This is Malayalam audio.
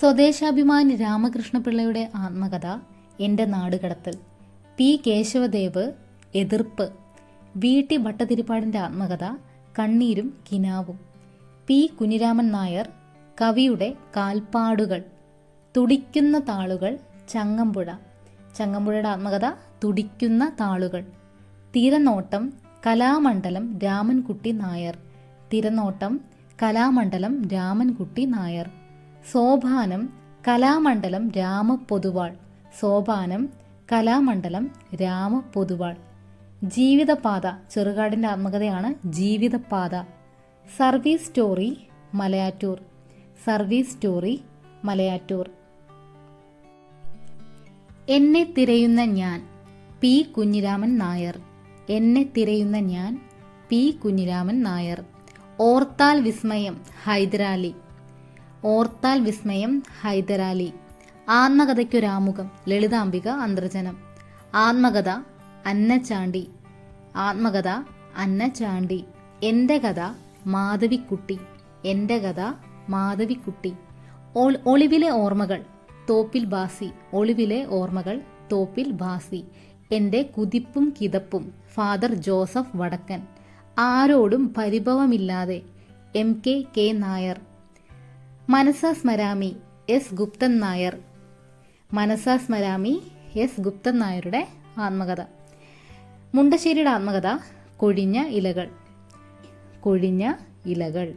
സ്വദേശാഭിമാനി രാമകൃഷ്ണപിള്ളയുടെ ആത്മകഥ എന്റെ നാടുകടത്തൽ. പി. കേശവദേവ് എതിർപ്പ്. വി. ടി. ഭട്ടതിരിപ്പാടിന്റെ ആത്മകഥ കണ്ണീരും കിനാവും. പി. കുഞ്ഞിരാമൻ നായർ കവിയുടെ കാൽപ്പാടുകൾ. തുടിക്കുന്ന താളുകൾ ചങ്ങമ്പുഴ. ചങ്ങമ്പുഴയുടെ ആത്മകഥ തുടിക്കുന്ന താളുകൾ. തിരനോട്ടം കലാമണ്ഡലം രാമൻകുട്ടി നായർ. തിരനോട്ടം കലാമണ്ഡലം രാമൻകുട്ടി നായർ. സോപാനം കലാമണ്ഡലം രാമപൊതുവാൾ. സോഭാനം കലാമണ്ഡലം രാമപൊതുവാൾ. ജീവിതപാത ചെറുകാടിന്റെ ആത്മകഥയാണ് Jeevithapatha. Service story Malayattoor. Service story Malayattoor. എന്നെ തിരയുന്ന ഞാൻ പി കുഞ്ഞിരാമൻ നായർ. എന്നെ തിരയുന്ന ഞാൻ പി കുഞ്ഞിരാമൻ നായർ. ഓർത്താൽ വിസ്മയം ഹൈദരാലി. ഓർത്താൽ വിസ്മയം ഹൈദരാലി. ആത്മകഥയ്ക്കൊരാമുഖം ലളിതാംബിക അന്തർജനം. ആത്മകഥ അന്നച്ചാണ്ടി ആത്മകഥ അന്നച്ചാണ്ടി എന്റെ കഥ മാധവിക്കുട്ടി. എന്റെ കഥ മാധവിക്കുട്ടി. ഒളിവിലെ ഓർമ്മകൾ തോപ്പിൽ ബാസി. ഒളിവിലെ ഓർമ്മകൾ തോപ്പിൽ ബാസി. എന്റെ കുതിപ്പും കിതപ്പും ഫാദർ ജോസഫ് വടക്കൻ. ആരോടും പരിഭവമില്ലാതെ M K K Nair. Manasa Smarami S Guptan Nair. Manasa Smarami S Guptan നായരുടെ ആത്മകഥ. മുണ്ടശ്ശേരിയുടെ ആത്മകഥ കൊഴിഞ്ഞ ഇലകൾ. കൊഴിഞ്ഞ ഇലകൾ.